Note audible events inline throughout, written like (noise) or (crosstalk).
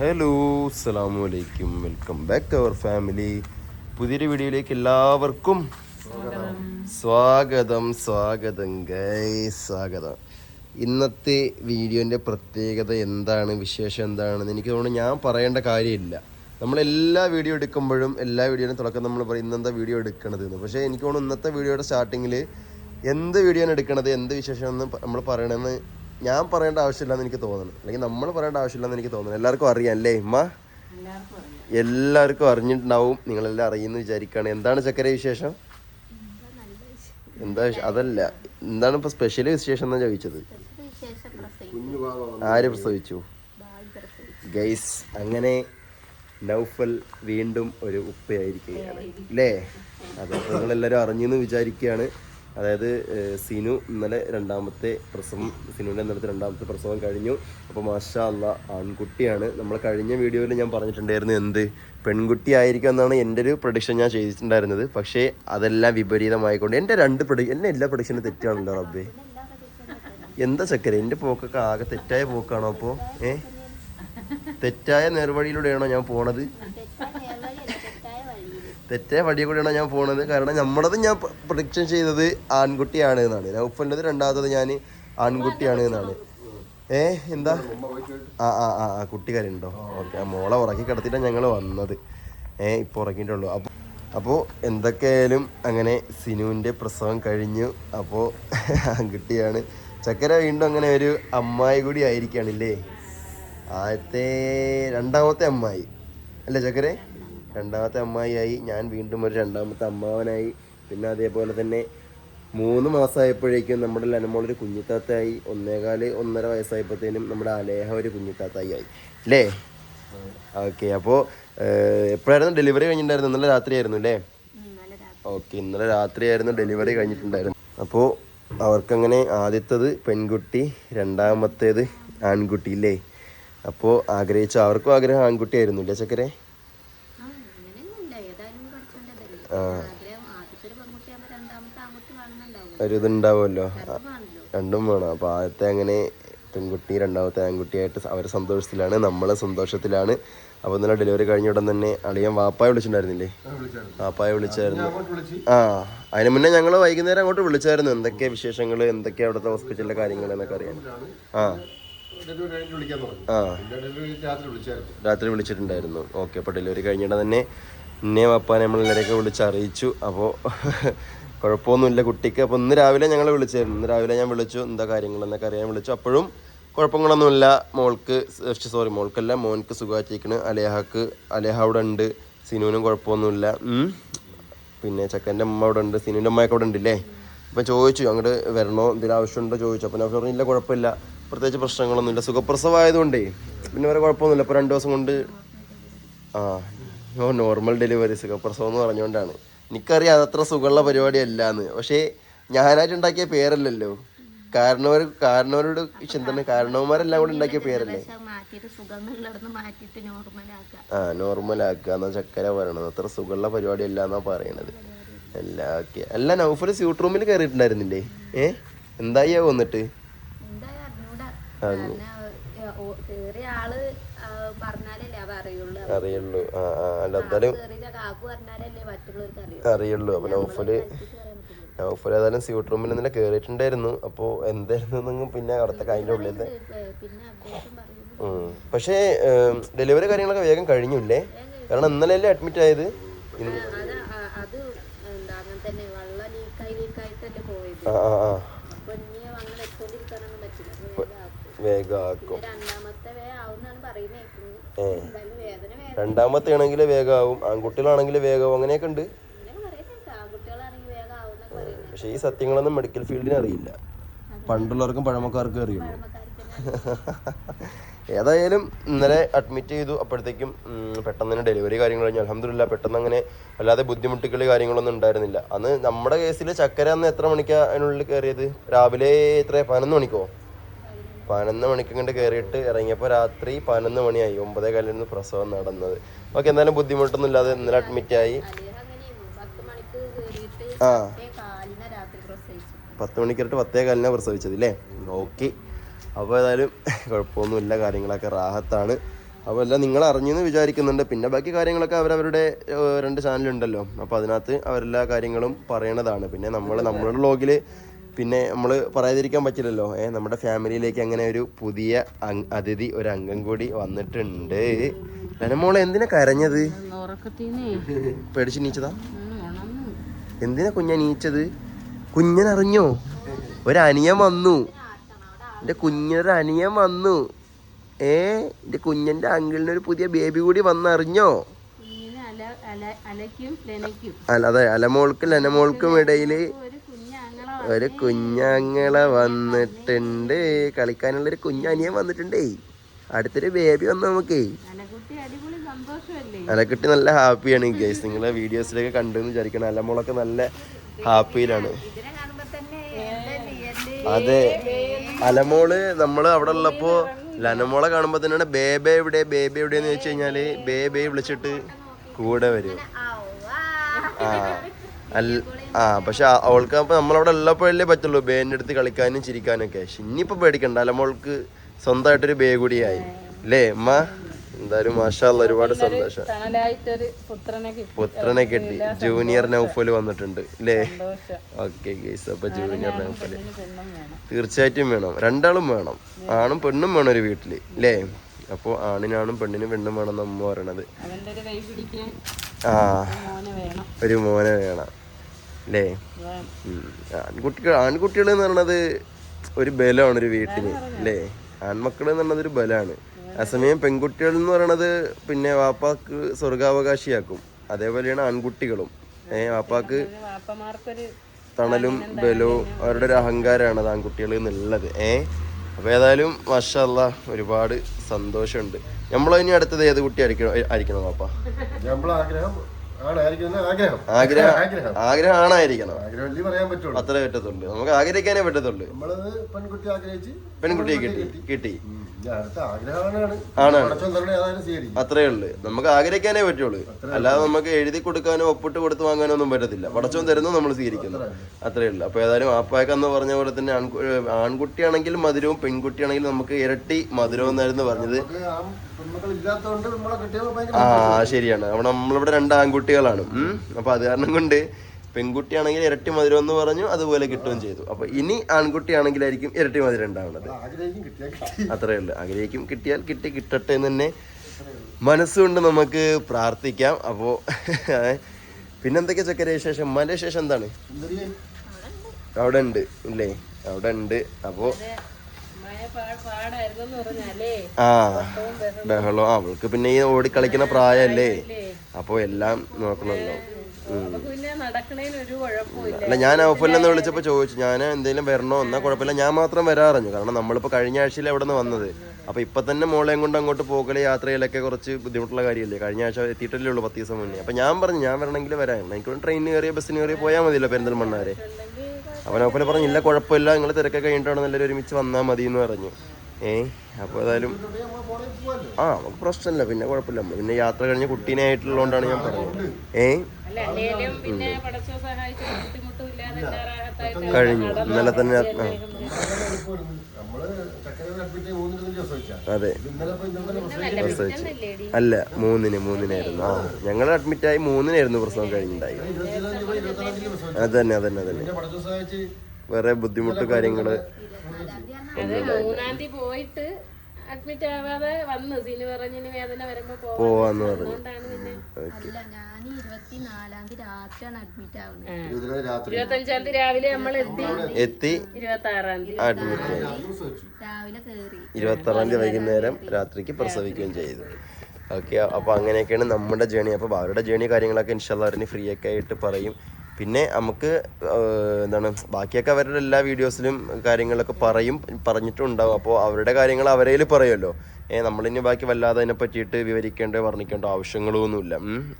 Hello അസ്സാമു അലൈക്കും welcome back അവർ family. പുതിയൊരു വീഡിയോയിലേക്ക് എല്ലാവർക്കും സ്വാഗതം. സ്വാഗതം ഗൈ സ്വാഗതം. ഇന്നത്തെ വീഡിയോന്റെ പ്രത്യേകത എന്താണ്? വിശേഷം എന്താണെന്ന് എനിക്ക് തോന്നുന്നു ഞാൻ പറയേണ്ട കാര്യമില്ല. നമ്മളെല്ലാ വീഡിയോ എടുക്കുമ്പോഴും എല്ലാ വീഡിയോയും തുടക്കം നമ്മൾ പറയും ഇന്നെന്താ വീഡിയോ എടുക്കണത്? എന്ന്. പക്ഷേ എനിക്ക് തോന്നുന്നു ഇന്നത്തെ വീഡിയോയുടെ സ്റ്റാർട്ടിങ്ങിൽ എന്ത് വീഡിയോ ആണ് എടുക്കണത് എന്ത് വിശേഷം എന്ന് നമ്മൾ പറയണമെന്ന് ഞാൻ പറയേണ്ട ആവശ്യമില്ലെന്ന് എനിക്ക് തോന്നുന്നു. അല്ലെങ്കിൽ നമ്മൾ പറയേണ്ട ആവശ്യമില്ലെന്ന് എനിക്ക് തോന്നുന്നു. എല്ലാവർക്കും അറിയാം അല്ലേ ഇമ്മ? എല്ലാവർക്കും അറിഞ്ഞിട്ടുണ്ടാവും. നിങ്ങളെല്ലാം അറിയുമെന്ന് വിചാരിക്കുകയാണ്. എന്താണ് ചക്കര വിശേഷം? എന്താ അതല്ല. എന്താണ് ഇപ്പൊ സ്പെഷ്യൽ വിശേഷം എന്നാ ചോദിച്ചത്? ആര് പ്രസവിച്ചു? ഗൈസ് അങ്ങനെ നൗഫൽ വീണ്ടും ഒരു ഉപ്പയായിരിക്കുകയാണ്. അല്ലേ? അതെ നിങ്ങളെല്ലാവരും അറിഞ്ഞെന്ന് വിചാരിക്കുകയാണ്. അതായത് സിനു ഇന്നലെ രണ്ടാമത്തെ പ്രസവം സിനുവിന്റെ ഇന്നലത്തെ രണ്ടാമത്തെ പ്രസവം കഴിഞ്ഞു. അപ്പോൾ മാഷാ അല്ല ആൺകുട്ടിയാണ്. നമ്മൾ കഴിഞ്ഞ വീഡിയോയിൽ ഞാൻ പറഞ്ഞിട്ടുണ്ടായിരുന്നു എന്ത്? പെൺകുട്ടി ആയിരിക്കും എന്നാണ് എന്റെ ഒരു പ്രൊഡിക്ഷൻ ഞാൻ ചെയ്തിട്ടുണ്ടായിരുന്നത്. പക്ഷേ അതെല്ലാം വിപരീതമായിക്കൊണ്ട് എന്റെ രണ്ട് പ്രൊഡി എന്റെ എല്ലാ പ്രൊഡിക്ഷനും തെറ്റാണല്ലോ റബ്ബേ. എന്താ ചക്കര? എന്റെ പോക്കൊക്കെ ആകെ തെറ്റായ പോക്കാണോ അപ്പോൾ ഏ? തെറ്റായ നേർവഴിയിലൂടെയാണോ ഞാൻ പോണത്? തെറ്റായ വഴിയിൽ കൂടിയാണ് ഞാൻ പോണത്. കാരണം നമ്മളത് ഞാൻ പ്രൊഡിക്ഷൻ ചെയ്തത് ആൺകുട്ടിയാണ് എന്നാണ്. ലൗഫിന്റെത് രണ്ടാമത്തത് ഞാൻ ആൺകുട്ടിയാണ് എന്നാണ്. ഏ എന്താ? ആ ആ ആ ആ കുട്ടിക്കാരുണ്ടോ ഓക്കെ ആ മോളെ ഉറക്കി കിടത്തിയിട്ടാണ് ഞങ്ങൾ വന്നത്. ഏ ഇപ്പോൾ ഉറക്കിയിട്ടുള്ളൂ അപ്പോൾ അപ്പോൾ എന്തൊക്കെയായാലും അങ്ങനെ സിനുവിന്റെ പ്രസവം കഴിഞ്ഞു. അപ്പോൾ (laughs) ആൺകുട്ടിയാണ്. ചക്കര വീണ്ടും അങ്ങനെ ഒരു അമ്മായി കൂടി ആയിരിക്കുകയാണില്ലേ? ആദ്യത്തെ രണ്ടാമത്തെ അമ്മായി. അല്ലേ ചക്കരെ? രണ്ടാമത്തെ അമ്മായിയായി. ഞാൻ വീണ്ടും ഒരു രണ്ടാമത്തെ അമ്മാവനായി. പിന്നെ അതേപോലെ തന്നെ മൂന്ന് മാസമായപ്പോഴേക്കും നമ്മുടെ ലനമോളൊരു കുഞ്ഞിത്താത്തയായി ഒന്നേകാൽ ഒന്നര വയസ്സായപ്പോഴത്തേനും നമ്മുടെ അലേഹ ഒരു കുഞ്ഞിത്താത്തായി ആയി. അല്ലേ ഓക്കെ. അപ്പോൾ എപ്പോഴായിരുന്നു ഡെലിവറി കഴിഞ്ഞിട്ടുണ്ടായിരുന്നു ഇന്നലെ രാത്രിയായിരുന്നു അല്ലേ ഓക്കെ. ഇന്നലെ രാത്രിയായിരുന്നു ഡെലിവറി കഴിഞ്ഞിട്ടുണ്ടായിരുന്നു അപ്പോൾ അവർക്കങ്ങനെ ആദ്യത്തത് പെൺകുട്ടി രണ്ടാമത്തേത് ആൺകുട്ടി ഇല്ലേ അപ്പോൾ ആഗ്രഹിച്ച അവർക്കും ആഗ്രഹം ആൺകുട്ടിയായിരുന്നു അല്ലേ ചക്കരെ ആ ഒരു ഇതുണ്ടാവുമല്ലോ. രണ്ടും വേണം. അപ്പോൾ ആദ്യത്തെ അങ്ങനെ പെൺകുട്ടി രണ്ടാമത്തെ ആൺകുട്ടിയായിട്ട് അവർ സന്തോഷത്തിലാണ് നമ്മളെ സന്തോഷത്തിലാണ്. അപ്പോൾ ഇന്നലെ ഡെലിവറി കഴിഞ്ഞ ഉടൻ തന്നെ അളിയൻ വാപ്പായ വിളിച്ചിട്ടുണ്ടായിരുന്നില്ലേ? വാപ്പായ വിളിച്ചായിരുന്നു. ആ അതിന് മുന്നേ ഞങ്ങൾ വൈകുന്നേരം അങ്ങോട്ട് വിളിച്ചായിരുന്നു. എന്തൊക്കെയാ വിശേഷങ്ങൾ എന്തൊക്കെയാ അവിടുത്തെ ഹോസ്പിറ്റലിലെ കാര്യങ്ങൾ എന്നൊക്കെ അറിയാൻ. ആ. ആ. രാത്രി വിളിച്ചിട്ടുണ്ടായിരുന്നു. ഓക്കെ അപ്പോൾ ഡെലിവറി കഴിഞ്ഞിട്ട് തന്നെ എന്നെ പപ്പാനെ നമ്മൾ എല്ലാവരെയൊക്കെ വിളിച്ച് അറിയിച്ചു. അപ്പോൾ കുഴപ്പമൊന്നുമില്ല കുട്ടിക്ക്. അപ്പോൾ ഇന്ന് രാവിലെ ഞങ്ങൾ വിളിച്ചായിരുന്നു. ഇന്ന് രാവിലെ ഞാൻ വിളിച്ചു. എന്താ കാര്യങ്ങളെന്നൊക്കെ അറിയാൻ വിളിച്ചു. അപ്പോഴും കുഴപ്പങ്ങളൊന്നുമില്ല. മോൾക്ക് സോറി മോൾക്കല്ല മോൻക്ക് സുഖമായിട്ടിരിക്കണ്. അലേഹക്ക് അലേഹ അവിടെ ഉണ്ട്. സിനുവിനും കുഴപ്പമൊന്നുമില്ല. പിന്നെ ചെക്കന്റെ അമ്മ അവിടെ ഉണ്ട്. സിനുവിന്റെ അമ്മയൊക്കെ അവിടെ ഉണ്ടല്ലേ? അപ്പം ചോദിച്ചു അങ്ങോട്ട് വരണോ? എന്തെങ്കിലും ആവശ്യമുണ്ടോ? ചോദിച്ചു. അപ്പോൾ ഞാൻ പറഞ്ഞില്ല കുഴപ്പമില്ല. പ്രത്യേകിച്ച് പ്രശ്നങ്ങളൊന്നുമില്ല. സുഖപ്രസവമായതുകൊണ്ടേ. പിന്നെ വേറെ കുഴപ്പമൊന്നുമില്ല. ഇപ്പോൾ രണ്ട് ദിവസം കൊണ്ട് ആ ഓ നോർമൽ ഡെലിവറി സുഖപ്രസവം എന്ന് പറഞ്ഞുകൊണ്ടാണ്. എനിക്കറിയാം അതത്ര സുഖമുള്ള പരിപാടിയല്ല എന്ന് പക്ഷേ ഞാനായിട്ട് ഉണ്ടാക്കിയ പേരല്ലല്ലോ. കാരണവർ കാരണവരോട് എന്താണ് കാരണവന്മാരെല്ലാം കൂടെ ഉണ്ടാക്കിയ പേരല്ലേ? ആ നോർമൽ ആക്കുക എന്നാ ചക്കര പറയണത്. അത്ര സുഖമുള്ള പരിപാടി അല്ല എന്നാ പറയണത്. എല്ലാ ഓക്കെ. അല്ല നൗഫൽ സ്യൂട്ട് റൂമിൽ കയറിയിട്ടുണ്ടായിരുന്നില്ലേ ഏ? എന്തായി വന്നിട്ട്? ആ അറിഞ്ഞൂടാ. അറിയുള്ളൂ. അറിയുള്ളൂ. ആ ആ അല്ല എന്തായാലും അറിയുള്ളൂ. അപ്പൊ നൗഫൽ നൗഫൽ ഏതായാലും സ്യൂട്ട് റൂമിൽ ഇന്നലെ കയറിയിട്ടുണ്ടായിരുന്നു അപ്പോൾ എന്തായിരുന്നു പിന്നെ അവിടുത്തെ കാര്യം ഉള്ളിലത്തെ. പക്ഷേ ഡെലിവറി കാര്യങ്ങളൊക്കെ വേഗം കഴിഞ്ഞില്ലേ? കാരണം ഇന്നലെയല്ലേ അഡ്മിറ്റ് ആയത്? ആ- അപ്പൊ അപ്പൊ വേഗം ആക്കും. രണ്ടാമത്തെ ആണെങ്കിൽ വേഗമാവും ആൺകുട്ടികളാണെങ്കിൽ വേഗമാവും അങ്ങനെയൊക്കെ ഉണ്ട്. പക്ഷേ ഈ സത്യങ്ങളൊന്നും മെഡിക്കൽ ഫീൽഡിന് അറിയില്ല. പണ്ടുള്ളവർക്കും പഴമക്കാർക്കും അറിയുള്ളൂ. (laughs) ഏതായാലും ഇന്നലെ അഡ്മിറ്റ് ചെയ്തു. അപ്പോഴത്തേക്കും പെട്ടെന്ന് തന്നെ ഡെലിവറി കാര്യങ്ങൾ കഴിഞ്ഞു. അലഹമില്ല പെട്ടെന്ന് അങ്ങനെ അല്ലാതെ ബുദ്ധിമുട്ടുകൾ കാര്യങ്ങളൊന്നും ഉണ്ടായിരുന്നില്ല. അന്ന് നമ്മുടെ കേസിൽ ചക്കര അന്ന് എത്ര മണിക്കാണ് അതിനുള്ളിൽ കയറിയത്? രാവിലെ എത്ര? പതിനൊന്ന് മണിക്കോ? പതിനൊന്ന് മണിക്ക് കണ്ട് കയറിയിട്ട് ഇറങ്ങിയപ്പോൾ രാത്രി പതിനൊന്ന് മണിയായി. ഒമ്പതേ കാലിന് പ്രസവം നടന്നത്. ഓക്കെ എന്തായാലും ബുദ്ധിമുട്ടൊന്നും ഇല്ലാതെ ഇന്നലെ അഡ്മിറ്റ് ആയി. അല്ലെങ്കിൽ അങ്ങനെയും പത്ത് മണിക്ക് ഇട്ട് ആ പത്തേ പ്രസവിച്ചു പത്ത് കാലിനാണ് പ്രസവിച്ചത് അല്ലേ ഓക്കെ. അപ്പോൾ ഏതായാലും കുഴപ്പമൊന്നുമില്ല കാര്യങ്ങളൊക്കെ റാഹത്താണ്. അപ്പോൾ എല്ലാം നിങ്ങൾ അറിഞ്ഞെന്ന് വിചാരിക്കുന്നുണ്ട്. പിന്നെ ബാക്കി കാര്യങ്ങളൊക്കെ അവരവരുടെ രണ്ട് ചാനലുണ്ടല്ലോ അപ്പോൾ അതിനകത്ത് അവരെല്ലാ കാര്യങ്ങളും പറയണതാണ്. പിന്നെ നമ്മൾ നമ്മളുടെ വ്ളോഗിൽ പിന്നെ നമ്മൾ പറയാതിരിക്കാൻ പറ്റില്ലല്ലോ. ഏ നമ്മുടെ ഫാമിലിയിലേക്ക് അങ്ങനെ ഒരു പുതിയ അതിഥി ഒരു അംഗം കൂടി വന്നിട്ടുണ്ട്. ലനമോളെ എന്തിനാ കരഞ്ഞത്? പേടിച്ച് നീച്ചതാ? എന്തിനാ കുഞ്ഞ നീച്ചത്? കുഞ്ഞൻ അറിഞ്ഞോ ഒരു അനിയൻ വന്നു. എന്റെ കുഞ്ഞൊരു അനിയൻ വന്നു. ഏ എന്റെ കുഞ്ഞന്റെ അങ്കിളിന് ഒരു പുതിയ ബേബി കൂടി വന്നറിഞ്ഞോ? അല്ല അതെ അലമോൾക്കും ലനമോൾക്കും ഇടയിൽ ഒരു കുഞ്ഞാങ്ങളെ വന്നിട്ടുണ്ട്. കളിക്കാനുള്ള ഒരു കുഞ്ഞനിയൻ വന്നിട്ടുണ്ടേ. അടുത്തൊരു ബേബി വന്നു നമുക്ക്. അലക്കുട്ടി നല്ല ഹാപ്പിയാണ് ഗൈസ് നിങ്ങളെ വീഡിയോസിലൊക്കെ കണ്ടെന്ന് വിചാരിക്കണം. അലമോളൊക്കെ നല്ല ഹാപ്പിയിലാണ്. അതെ. അലമോൾ നമ്മൾ അവിടെ ഉള്ളപ്പോ ലനമോളെ കാണുമ്പോ തന്നെയാണ് ബേബേ എവിടെ ബേബി എവിടെയെന്ന് ചോദിച്ചു കഴിഞ്ഞാൽ ബേബേ വിളിച്ചിട്ട് കൂടെ വരും. ആ. ആ പക്ഷെ അവൾക്ക് അപ്പൊ നമ്മളവിടെ ഉള്ളപ്പോഴല്ലേ പറ്റുള്ളൂ. ബേന്റെ അടുത്ത് കളിക്കാനും ചിരിക്കാനും ഒക്കെ പക്ഷെ ഇനിയിപ്പോ പേടിക്കണ്ട. അല്ല അലമോൾക്ക് സ്വന്തമായിട്ടൊരു ബേ കൂടിയായി അല്ലേ അമ്മ എന്തായാലും മാഷാല്ല ഒരുപാട് സന്തോഷം. പുത്രനെ കിട്ടി. ജൂനിയർ നൗഫൽ വന്നിട്ടുണ്ട്. അല്ലേ ഓക്കെ ഗേസ് അപ്പൊ ജൂനിയർ വേണം. തീർച്ചയായിട്ടും വേണം. രണ്ടാളും വേണം. ആണും പെണ്ണും വേണം ഒരു വീട്ടിൽ. അല്ലേ അപ്പോൾ ആണിനാണും പെണ്ണിനും പെണ്ണും വേണം എന്ന് അമ്മ പറയണത്. ഒരു ആ. മോനെ വേണം. ഒരു മോനെ വേണം. അല്ലേ? ആൺകുട്ടികൾ ആൺകുട്ടികൾ എന്ന് പറയണത് ഒരു ബലമാണ് ഒരു വീട്ടിന് അല്ലേ? ആൺമക്കൾ എന്ന് പറഞ്ഞത് ഒരു ബലമാണ്. അസമയം പെൺകുട്ടികൾ എന്ന് പറയണത് പിന്നെ വാപ്പാക്ക് സ്വർഗാവകാശിയാക്കും. അതേപോലെയാണ് ആൺകുട്ടികളും. ഏ വാപ്പാക്ക് തണലും ബലവും അവരുടെ ഒരു അഹങ്കാരമാണ് അത് ആൺകുട്ടികൾ എന്നുള്ളത് ഏ? അപ്പോൾ ഏതായാലും മഷല്ല ഒരുപാട് സന്തോഷമുണ്ട്. നമ്മളിനി അടുത്തത് ഏത് കുട്ടി ആയിരിക്കണം ആയിരിക്കണം പാപ്പ? ആഗ്രഹം. ആഗ്രഹം. ആഗ്രഹം. ആണായിരിക്കണം അത്രേ പറ്റത്തുള്ളൂ. നമുക്ക് ആഗ്രഹിക്കാനേ പറ്റത്തുള്ളൂ. പെൺകുട്ടിയെ കിട്ടി. കിട്ടി. സ്വീകരിക്കും. അത്രേ ഉള്ളു. നമുക്ക് ആഗ്രഹിക്കാനേ പറ്റുള്ളൂ. അല്ലാതെ നമുക്ക് എഴുതി കൊടുക്കാനോ ഒപ്പിട്ട് കൊടുത്ത് വാങ്ങാനോ ഒന്നും പറ്റത്തില്ല. പടച്ചോൻ തരുന്നു നമ്മൾ സ്വീകരിക്കുന്നു. അത്രേ ഉള്ളു. അപ്പൊ ഏതായാലും ആപ്പായക്ക് എന്ന് പറഞ്ഞ പോലെ തന്നെ ആൺകുട്ടിയാണെങ്കിലും ആൺകുട്ടിയാണെങ്കിൽ മധുരവും പെൺകുട്ടിയാണെങ്കിൽ നമുക്ക് ഇരട്ടി മധുരം എന്നായിരുന്നു പറഞ്ഞത്. ആ ശരിയാണ്. അവിടെ നമ്മളിവിടെ രണ്ട് ആൺകുട്ടികളാണ്. ഉം. അപ്പൊ അത് കാരണം കൊണ്ട് പെൺകുട്ടിയാണെങ്കിൽ ഇരട്ടി മധുരം എന്ന് പറഞ്ഞു അതുപോലെ കിട്ടുകയും ചെയ്തു. അപ്പൊ ഇനി ആൺകുട്ടിയാണെങ്കിലായിരിക്കും ഇരട്ടി മധുരം ഉണ്ടാവുന്നത്. അത്രയേ ഉള്ളൂ കിട്ടി. അത്രേ ഉള്ളു ആഗ്രഹിക്കും കിട്ടിയാൽ കിട്ടി കിട്ടട്ടെ എന്ന് തന്നെ മനസ്സുകൊണ്ട് നമുക്ക് പ്രാർത്ഥിക്കാം. അപ്പോൾ (laughs) പിന്നെന്തൊക്കെ ചക്കര ശേഷം മല ശേഷം എന്താണ്? അവിടെ ഉണ്ട് ഇല്ലേ? അവിടെ ഉണ്ട് അപ്പോൾ ആ ബഹളം? അവൾക്ക് പിന്നെ ഈ ഓടിക്കളിക്കുന്ന പ്രായമല്ലേ? അപ്പോൾ എല്ലാം നോക്കണമല്ലോ അല്ല ഞാൻ ഓഫറിലെന്ന് വിളിച്ചപ്പോൾ ചോദിച്ചു ഞാൻ എന്തെങ്കിലും വരണോ? എന്നാ കുഴപ്പമില്ല. ഞാൻ മാത്രം വരാറഞ്ഞു. കാരണം നമ്മളിപ്പോൾ കഴിഞ്ഞ ആഴ്ചയിൽ എവിടെ നിന്ന് വന്നത്. അപ്പോൾ ഇപ്പം തന്നെ മോളെയും കൊണ്ട് അങ്ങോട്ട് പോകൽ യാത്രയിലൊക്കെ കുറച്ച് ബുദ്ധിമുട്ടുള്ള കാര്യമല്ലേ കഴിഞ്ഞ ആഴ്ച എത്തിയിട്ടല്ലേ ഉള്ളൂ പത്ത് ദിവസം മുന്നേ. അപ്പൊ ഞാൻ പറഞ്ഞു ഞാൻ വരണമെങ്കിൽ വരാം. എനിക്ക് ട്രെയിനിന് കയറിയ ബസ്സിന് കയറി പോയാൽ മതിയല്ലോ പെരിന്തൽമണ്ണാരെ. അവൻ ഔഫൽ പറഞ്ഞു ഇല്ല കുഴപ്പമില്ല. നിങ്ങൾ തിരക്കൊക്കെ കഴിഞ്ഞിട്ടാണ് എല്ലാവരും ഒരുമിച്ച് വന്നാൽ മതി എന്ന് പറഞ്ഞു. ഏ അപ്പോൾ ഏതായാലും ആ നമുക്ക് പ്രശ്നമില്ല. പിന്നെ കുഴപ്പമില്ല. പിന്നെ യാത്ര കഴിഞ്ഞ് കുട്ടീനെ ആയിട്ടുള്ളതുകൊണ്ടാണ് ഞാൻ പറഞ്ഞത്. ഏ അല്ലേലും പിന്നെ പടച്ചോ സഹായിച്ച് ബുദ്ധിമുട്ടും ഇല്ലാതെ ചാറാകത്തായിട്ട് കഴിഞ്ഞു. ഇന്നലെ തന്നെ അതെ. പ്രസവിച്ചു. അല്ല മൂന്നിന് മൂന്നിനായിരുന്നു. ആ ഞങ്ങൾ അഡ്മിറ്റായി മൂന്നിനായിരുന്നു പ്രസവം കഴിഞ്ഞിട്ടുണ്ടായി അത് തന്നെ അത് തന്നെ തന്നെ. വേറെ ബുദ്ധിമുട്ട് കാര്യങ്ങൾ അത് മൂന്നാം തീയതി പോയിട്ട് അഡ്മിറ്റ് ആവാതെ വന്നു സിനി പറഞ്ഞിന് വേദന വരുമ്പോ പോവാന്ന് പറഞ്ഞു. ഇരുപത്തഞ്ചാം തീയതി രാവിലെ നമ്മൾ എത്തി. എത്തി. ഇരുപത്തി ആറാം തീയതി അഡ്മിറ്റ് ആയി. ഇരുപത്തി ആറാം തീയതി വൈകുന്നേരം രാത്രിക്ക് പ്രസവിക്കുകയും ചെയ്തു. ഓക്കെ അപ്പോൾ അങ്ങനെയൊക്കെയാണ് നമ്മുടെ ജേണി അപ്പോൾ അവരുടെ ജേണി കാര്യങ്ങളൊക്കെ ഇൻഷാല്ലറിന് ഫ്രീ ഒക്കെ ആയിട്ട് പറയും. പിന്നെ നമുക്ക് എന്താണ് ബാക്കിയൊക്കെ അവരുടെ എല്ലാ വീഡിയോസിലും കാര്യങ്ങളൊക്കെ പറയും പറഞ്ഞിട്ടുണ്ടാവും. അപ്പോൾ അവരുടെ കാര്യങ്ങൾ അവരേൽ പറയുമല്ലോ. നമ്മളിനി ബാക്കി വല്ലാതെ അതിനെ പറ്റിയിട്ട് വിവരിക്കേണ്ട വർണിക്കേണ്ട ആവശ്യങ്ങളൊന്നുമില്ല.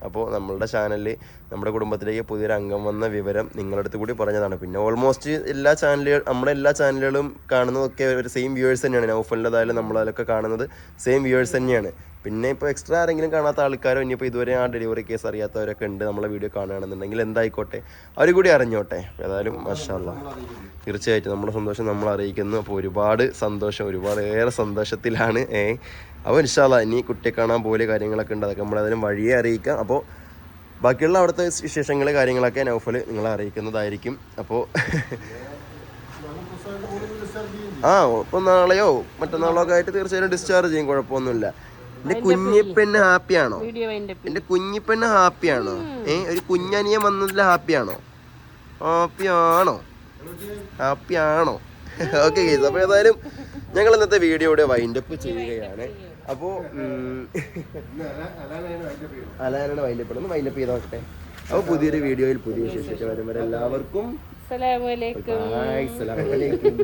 അപ്പോൾ നമ്മളുടെ ചാനലിൽ നമ്മുടെ കുടുംബത്തിലേക്ക് പുതിയൊരു അംഗം വന്ന വിവരം നിങ്ങളുടെ അടുത്ത് കൂടി പറഞ്ഞതാണ്. പിന്നെ ഓൾമോസ്റ്റ് എല്ലാ ചാനലുകൾ നമ്മുടെ എല്ലാ ചാനലുകളും കാണുന്നതൊക്കെ ഒരു സെയിം വ്യൂവേഴ്സ് തന്നെയാണ്. നൗഫലിന്റെതായാലും നമ്മളതിലൊക്കെ കാണുന്നത് സെയിം വ്യൂവേഴ്സ് തന്നെയാണ്. പിന്നെ ഇപ്പോൾ എക്സ്ട്രാ ആരെങ്കിലും കാണാത്ത ആൾക്കാരോ ഇനിയിപ്പോൾ ഇതുവരെ ആ ഡെലിവറി കേസ് അറിയാത്തവരൊക്കെ ഉണ്ട് നമ്മളെ വീഡിയോ കാണുകയാണെന്നുണ്ടെങ്കിൽ എന്തായിക്കോട്ടെ അവർ കൂടി അറിഞ്ഞോട്ടെ. ഏതായാലും മഷാല്ല തീർച്ചയായിട്ടും നമ്മുടെ സന്തോഷം നമ്മൾ അറിയിക്കുന്നു. അപ്പോൾ ഒരുപാട് സന്തോഷം ഒരുപാട് ഏറെ സന്തോഷത്തിലാണ് ഏ. അപ്പോൾ ഇൻഷാല്ല ഇനി കുട്ടിയെ കാണാൻ പോലെ കാര്യങ്ങളൊക്കെ ഉണ്ട്. അതൊക്കെ നമ്മളതിനും വഴിയെ അറിയിക്കാം. അപ്പോൾ ബാക്കിയുള്ള അവിടുത്തെ വിശേഷങ്ങൾ കാര്യങ്ങളൊക്കെ നൗഫൽ നിങ്ങളെ അറിയിക്കുന്നതായിരിക്കും. അപ്പോൾ ആ ഇപ്പം നാളെയോ മറ്റന്നാളോ ഒക്കെ ആയിട്ട് തീർച്ചയായും ഡിസ്ചാർജ് ചെയ്യും. കുഴപ്പമൊന്നുമില്ല. എന്റെ കുഞ്ഞിപ്പെണ്ണ് ഹാപ്പിയാണോ എന്റെ കുഞ്ഞിപ്പെണ്ണ് ഹാപ്പിയാണോ ഏ ഒരു കുഞ്ഞനിയൻ വന്നതിൽ ഹാപ്പിയാണോ ഹാപ്പിയാണോ ഹാപ്പിയാണോ ഓക്കെ ഗൈസ് അപ്പോൾ ഏതായാലും ഞങ്ങൾ ഇന്നത്തെ വീഡിയോ ഇവിടെ വൈൻഡപ്പ് ചെയ്യുകയാണ്. അപ്പോൾ അലാനാണ് വൈൻഡപ്പ് ഒന്ന് വൈൻഡപ്പ് ചെയ്ത് നോക്കട്ടെ അപ്പോൾ പുതിയൊരു വീഡിയോയിൽ പുതിയ വിശേഷമൊക്കെ വരുമ്പോൾ എല്ലാവർക്കും അസ്സലാമു അലൈക്കും.